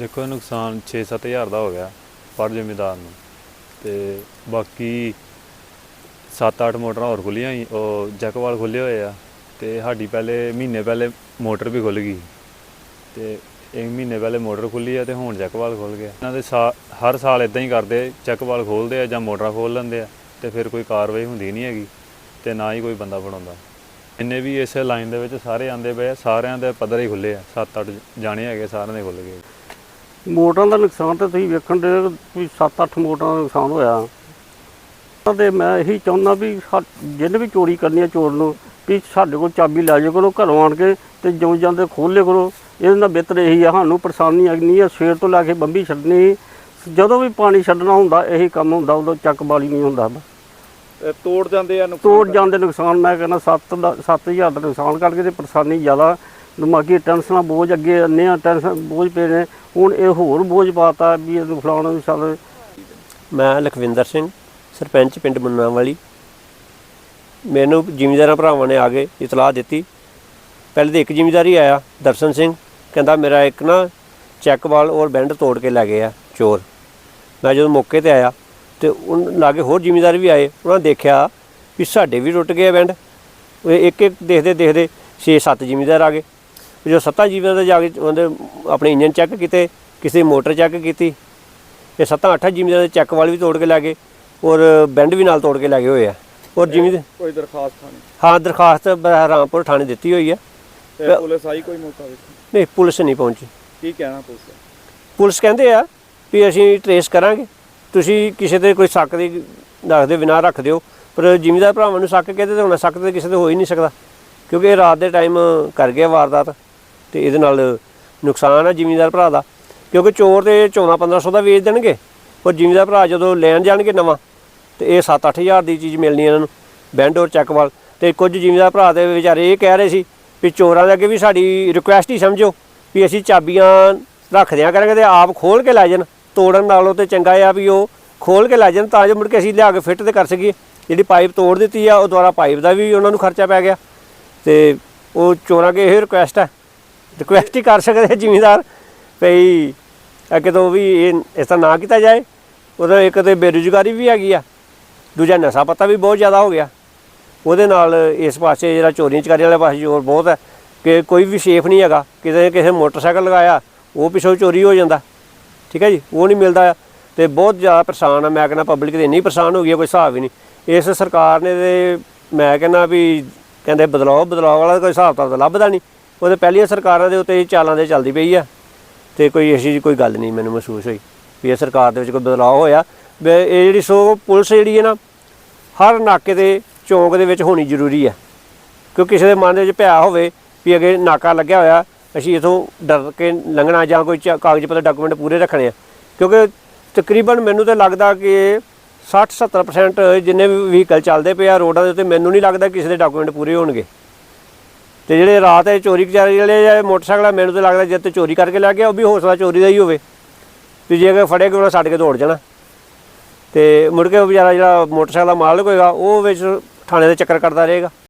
ਦੇਖੋ, ਇਹ ਨੁਕਸਾਨ 6-7000 ਦਾ ਹੋ ਗਿਆ ਪਰ ਜ਼ਿਮੀਦਾਰ ਨੂੰ। ਤੇ ਬਾਕੀ 7-8 ਮੋਟਰਾਂ ਹੋਰ ਖੁੱਲੀਆਂ ਸੀ ਉਹ ਜੈਕਵਾਲ ਖੁੱਲੇ ਹੋਏ ਆ ਤੇ ਸਾਡੀ ਪਹਿਲੇ, ਮਹੀਨੇ ਪਹਿਲੇ ਮੋਟਰ ਵੀ ਖੁੱਲ ਗਈ। ਤੇ ਇੱਕ ਮਹੀਨੇ ਪਹਿਲੇ ਮੋਟਰ ਖੁੱਲੀ ਆ ਤੇ ਹੁਣ ਜੈਕਵਾਲ ਖੁੱਲ ਗਿਆ। ਇਹਨਾਂ ਦੇ ਸਾ- ਹਰ ਸਾਲ ਇਦਾਂ ਹੀ ਕਰਦੇ, ਜੈਕਵਾਲ ਖੋਲਦੇ ਆ ਜਾਂ ਮੋਟਰਾਂ ਖੋਲ ਲੈਂਦੇ ਆ ਤੇ ਫਿਰ ਕੋਈ ਕਾਰਵਾਈ ਹੁੰਦੀ ਨਹੀਂ ਹੈਗੀ ਤੇ ਨਾ ਹੀ ਕੋਈ ਬੰਦਾ ਬਣਾਉਂਦਾ। ਇੰਨੇ ਵੀ ਇਸ ਲਾਈਨ ਦੇ ਵਿੱਚ ਸਾਰੇ ਆਂਦੇ ਪਏ ਆ, ਸਾਰਿਆਂ ਦੇ ਪੱਧਰ ਹੀ ਖੁੱਲੇ ਆ। 7-8 ਜਾਣੇ ਹੈਗੇ, ਸਾਰਿਆਂ ਦੇ ਖੁੱਲ ਗਏ। ਮੋਟਰਾਂ ਦਾ ਨੁਕਸਾਨ ਤਾਂ ਤੁਸੀਂ ਵੇਖਣ ਦੇ ਵੀ 7-8 ਮੋਟਰਾਂ ਦਾ ਨੁਕਸਾਨ ਹੋਇਆ। ਤੇ ਮੈਂ ਇਹੀ ਚਾਹੁੰਦਾ ਵੀ ਜਿਹਨੇ ਵੀ ਚੋਰੀ ਕਰਨੀ ਹੈ ਚੋਰ ਨੂੰ ਵੀ ਸਾਡੇ ਕੋਲ ਚਾਬੀ ਲੈ ਜਾਓ ਕਰੋ ਘਰੋਂ ਆਣ ਕੇ ਤੇ ਜਿਉਂ ਜਾਂਦੇ ਖੋਲੇ ਕਰੋ। ਇਹਦੇ ਨਾਲ ਬਿਹਤਰ ਇਹੀ ਆ ਸਾਨੂੰ ਪਰੇਸ਼ਾਨੀ ਆਗਨੀ ਆ ਸਵੇਰ ਤੋਂ ਲੈ ਕੇ ਬੰਬੀ ਛੱਡਣੀ। ਜਦੋਂ ਵੀ ਪਾਣੀ ਛੱਡਣਾ ਹੁੰਦਾ ਇਹੀ ਕੰਮ ਹੁੰਦਾ ਉਦੋਂ ਚੱਕ ਬਾਲੀ ਨਹੀਂ ਹੁੰਦਾ। ਤੋੜ ਜਾਂਦੇ ਆ ਨੁਕਸਾਨ ਤੋੜ ਜਾਂਦੇ ਨੁਕਸਾਨ ਮੈਂ ਕਹਿੰਦਾ 7 ਦਾ 7000 ਦਾ ਨੁਕਸਾਨ ਕਰਕੇ ਤੇ ਪਰੇਸ਼ਾਨੀ ਜ਼ਿਆਦਾ। ਦਿਮਾਗੀ ਟੈਨਸ਼ਨਾਂ ਬੋਝ ਅੱਗੇ ਅੰਨੇ ਆ, ਟੈਨਸ਼ਨ ਬੋਝ ਪਏ ਨੇ। ਹੁਣ ਇਹ ਹੋਰ ਬੋਝ ਪਾਤਾ ਵੀ ਇਹਨੂੰ ਫਲਾਣਾ ਵੀ ਸਾਲ ਮੈਂ ਲਖਵਿੰਦਰ ਸਿੰਘ, ਸਰਪੰਚ ਪਿੰਡ ਮੁੰਨਾ ਮੈਨੂੰ ਜ਼ਿਮੀਂਦਾਰਾਂ ਭਰਾਵਾਂ ਨੇ ਆ ਕੇ ਇਤਲਾਹ ਦਿੱਤੀ। ਪਹਿਲੇ ਤਾਂ ਇੱਕ ਜ਼ਿਮੀਂਦਾਰ ਹੀ ਆਇਆ, ਦਰਸ਼ਨ ਸਿੰਘ। ਕਹਿੰਦਾ ਮੇਰਾ ਇੱਕ ਨਾ ਚੈੱਕ ਵਾਲ ਔਰ ਬੈਂਡ ਤੋੜ ਕੇ ਲੈ ਗਏ ਆ, ਚੋਰ। ਮੈਂ ਜਦੋਂ ਮੌਕੇ ਤੇ ਆਇਆ ਤੇ ਉਹ ਲਾਗੇ ਹੋਰ ਜ਼ਿਮੀਂਦਾਰ ਵੀ ਆਏ, ਉਹਨਾਂ ਦੇਖਿਆ ਵੀ ਸਾਡੇ ਵੀ ਟੁੱਟ ਗਏ ਆ ਬੈਂਡ। ਇੱਕ ਇੱਕ ਦੇਖਦੇ ਦੇਖਦੇ 6-7 ਜ਼ਿਮੀਂਦਾਰ ਆ ਗਏ। ਜੋ ਸੱਤਾਂ ਜ਼ਿਮੀਂਦਾਰ ਜਾ ਕੇ ਉਹਦੇ ਆਪਣੇ ਇੰਜਨ ਚੈੱਕ ਕੀਤੇ ਕਿਸੇ ਦੀ ਮੋਟਰ ਚੈੱਕ ਕੀਤੀ ਇਹ ਸੱਤਾਂ ਅੱਠਾਂ ਜ਼ਿਮੀਂਦਾਰ ਦੇ ਚੈੱਕ ਵਾਲ ਵੀ ਤੋੜ ਕੇ ਲੈ ਗਏ ਔਰ ਬੈਂਡ ਵੀ ਨਾਲ ਤੋੜ ਕੇ ਲੈ ਗਏ ਹੋਏ ਆ। ਔਰ ਜ਼ਿਮੀਂਦਾਰ ਕੋਈ ਦਰਖਾਸਤ ਥਾਣੇ? ਹਾਂ ਦਰਖਾਸਤ ਬਹਿਰਾਮਪੁਰ ਥਾਣੇ ਦਿੱਤੀ ਹੋਈ ਆ। ਤੇ ਪੁਲਿਸ ਆਈ ਕੋਈ ਮੌਕਾ ਵੇਖੋ ਨਹੀਂ ਪੁਲਿਸ ਨਹੀਂ ਪਹੁੰਚੀ। ਕੀ ਕਹਿਣਾ ਪੁਲਿਸ ਦਾ? ਪੁਲਿਸ ਕਹਿੰਦੇ ਆ ਵੀ ਅਸੀਂ ਟਰੇਸ ਕਰਾਂਗੇ। ਤੁਸੀਂ ਕਿਸੇ ਤੇ ਕੋਈ ਸ਼ੱਕ ਦੀ ਰੱਖਦੇ ਬਿਨਾਂ ਰੱਖ ਦਿਓ। ਪਰ ਜ਼ਿਮੀਂਦਾਰ ਭਰਾਵਾਂ ਨੂੰ ਸ਼ੱਕ ਕਹਿੰਦੇ ਤੇ ਹੁਣ ਸ਼ੱਕ ਤੇ ਕਿਸੇ ਤੇ ਹੋ ਹੀ ਨਹੀਂ ਸਕਦਾ। ਕਿਉਂਕਿ ਇਹ ਰਾਤ ਦੇ ਟਾਈਮ ਕਰ ਗਿਆ ਵਾਰਦਾਤ। ਤੇ ਇਹਦੇ ਨਾਲ ਨੁਕਸਾਨ ਆ ਜ਼ਿਮੀਂਦਾਰ ਭਰਾ ਦਾ। ਕਿਉਂਕਿ ਚੋਰ ਤੇ 14 1500 ਦਾ ਵੇਚ ਦੇਣਗੇ। ਪਰ ਜ਼ਿਮੀਂਦਾਰ ਭਰਾ ਜਦੋਂ ਲੈਣ ਜਾਣਗੇ ਨਵਾਂ, ਤੇ ਇਹ 7-8000 ਦੀ ਚੀਜ਼ ਮਿਲਣੀ ਇਹਨਾਂ ਨੂੰ, ਬੈਂਡ ਔਰ ਚੱਕ ਵਾਲ। ਤੇ ਕੁਝ ਜ਼ਿਮੀਂਦਾਰ ਭਰਾ ਦੇ ਵਿਚਾਰੇ ਇਹ ਕਹਿ ਰਹੇ ਸੀ ਵੀ ਚੋਰਾਂ ਦੇ ਅੱਗੇ ਵੀ ਸਾਡੀ ਰਿਕੁਐਸਟ ਹੀ ਸਮਝੋ ਵੀ ਅਸੀਂ ਚਾਬੀਆਂ ਰੱਖ ਦਿਆਂ ਕਰਾਂਗੇ ਤੇ ਆਪ ਖੋਲ ਕੇ ਲੈ ਜਾਣ। ਤੋੜਨ ਨਾਲੋਂ ਤੇ ਚੰਗਾ ਆ ਵੀ ਉਹ ਖੋਲ ਕੇ ਲੈ ਜਾਣ ਤਾਂ ਜੋ ਮੁੜ ਕੇ ਅਸੀਂ ਲਿਆ ਕੇ ਫਿੱਟ ਤੇ ਕਰ ਸਕੀਏ। ਜਿਹੜੀ ਪਾਈਪ ਤੋੜ ਦਿੱਤੀ ਆ, ਉਹ ਦੁਆਰਾ ਪਾਈਪ ਦਾ ਵੀ ਉਹਨਾਂ ਨੂੰ ਖਰਚਾ ਪੈ ਗਿਆ। ਤੇ ਉਹ ਚੋਰਾਂ ਕੇ ਇਹ ਰਿਕੁਐਸਟ ਹੈ ਰਿਕੁਐਸਟ ਹੀ ਕਰ ਸਕਦੇ ਜ਼ਿਮੀਦਾਰ। ਭਈ ਅੱਗੇ ਤੋਂ ਵੀ ਇਹ ਇਸ ਤਰ੍ਹਾਂ ਨਾ ਕੀਤਾ ਜਾਏ। ਉਹਦਾ ਇੱਕ ਤੇ ਬੇਰੁਜ਼ਗਾਰੀ ਵੀ ਹੈਗੀ ਆ। ਦੂਜਾ ਨਸ਼ਾ ਪੱਤਾ ਵੀ ਬਹੁਤ ਜ਼ਿਆਦਾ ਹੋ ਗਿਆ। ਉਹਦੇ ਨਾਲ ਇਸ ਪਾਸੇ ਜਿਹੜਾ ਚੋਰੀਆਂ ਚਕਾਰੀ ਵਾਲੇ ਪਾਸੇ ਜ਼ੋਰ ਬਹੁਤ ਹੈ ਕਿ ਕੋਈ ਵੀ ਸੇਫ ਨਹੀਂ ਹੈਗਾ। ਕਿਸੇ ਕਿਸੇ ਮੋਟਰਸਾਈਕਲ ਲਗਾਇਆ ਉਹ ਪਿੱਛੋਂ ਚੋਰੀ ਹੋ ਜਾਂਦਾ। ਠੀਕ ਹੈ ਜੀ? ਉਹ ਨਹੀਂ ਮਿਲਦਾ। ਤੇ ਬਹੁਤ ਜ਼ਿਆਦਾ ਪਰੇਸ਼ਾਨ ਆ। ਮੈਂ ਕਹਿੰਦਾ ਪਬਲਿਕ ਤੇ ਇੰਨੀ ਪਰੇਸ਼ਾਨ ਹੋ ਗਈ ਆ, ਕੋਈ ਹਿਸਾਬ ਹੀ ਨਹੀਂ। ਇਸ ਸਰਕਾਰ ਨੇ ਤੇ ਮੈਂ ਕਹਿੰਦਾ ਵੀ ਕਹਿੰਦੇ ਬਦਲਾਓ ਬਦਲਾਓ ਵਾਲਾ ਕੋਈ ਹਿਸਾਬ ਤਾਂ ਲੱਭਦਾ ਨਹੀਂ। ਉਹ ਉਹਦੇ ਪਹਿਲੀਆਂ ਸਰਕਾਰਾਂ ਦੇ ਉੱਤੇ ਚਾਲਾਂ ਦੇ ਚੱਲਦੀ ਪਈ ਆ ਤੇ ਕੋਈ ਐਸੀ ਜਿਹੀ ਕੋਈ ਗੱਲ ਨਹੀਂ ਮੈਨੂੰ ਮਹਿਸੂਸ ਹੋਈ ਵੀ ਇਹ ਸਰਕਾਰ ਦੇ ਵਿੱਚ ਕੋਈ ਬਦਲਾਅ ਹੋਇਆ। ਇਹ ਜਿਹੜੀ ਸੋ ਪੁਲਿਸ ਜਿਹੜੀ ਹੈ ਨਾ, ਹਰ ਨਾਕੇ ਦੇ ਚੌਂਕ ਦੇ ਵਿੱਚ ਹੋਣੀ ਜ਼ਰੂਰੀ ਹੈ ਕਿਉਂਕਿ ਕਿਸੇ ਦੇ ਮਨ ਦੇ ਵਿੱਚ ਭਿਆ ਹੋਵੇ ਵੀ ਅਗੇ ਨਾਕਾ ਲੱਗਿਆ ਹੋਇਆ, ਅਸੀਂ ਇਥੋਂ ਡਰ ਕੇ ਲੰਘਣਾ ਜਾਂ ਕੋਈ ਚ- ਕਾਗਜ਼ ਪੱਤਰ, ਡਾਕੂਮੈਂਟ ਪੂਰੇ ਰੱਖਣੇ ਆ। ਕਿਉਂਕਿ ਤਕਰੀਬਨ ਮੈਨੂੰ ਤਾਂ ਲੱਗਦਾ ਕਿ 60-70% ਜਿੰਨੇ ਵੀ ਵਹੀਕਲ ਚੱਲਦੇ ਪਏ ਆ ਰੋਡਾਂ ਦੇ ਉੱਤੇ, ਮੈਨੂੰ ਨਹੀਂ ਲੱਗਦਾ ਕਿਸੇ ਦੇ ਡਾਕੂਮੈਂਟ ਪੂਰੇ ਹੋਣਗੇ। ਤੇ ਜਿਹੜੇ ਰਾਤ ਇਹ ਚੋਰੀ ਕਚਾਰੀ ਜਿਹੜੇ ਜਾਂ ਮੋਟਰਸਾਈਕਲ ਆ, ਮੈਨੂੰ ਤਾਂ ਲੱਗਦਾ ਜਦ ਤੇ ਚੋਰੀ ਕਰਕੇ ਲੈ ਗਿਆ ਉਹ ਵੀ ਹੌਸਲਾ ਚੋਰੀ ਦਾ ਹੀ ਹੋਵੇ। ਵੀ ਜੇ ਅਗਰ ਫੜੇ ਗਏ ਉਹਨਾਂ ਛੱਡ ਕੇ ਦੌੜ ਜਾਣਾ। ਤੇ ਮੁੜ ਕੇ ਉਹ ਵਿਚਾਰਾ ਜਿਹੜਾ ਮੋਟਰਸਾਈਕਲ ਦਾ ਮਾਲਕ ਹੋਏਗਾ ਉਹ ਵਿੱਚ ਥਾਣੇ ਦੇ ਚੱਕਰ ਕਰਦਾ ਰਹੇਗਾ।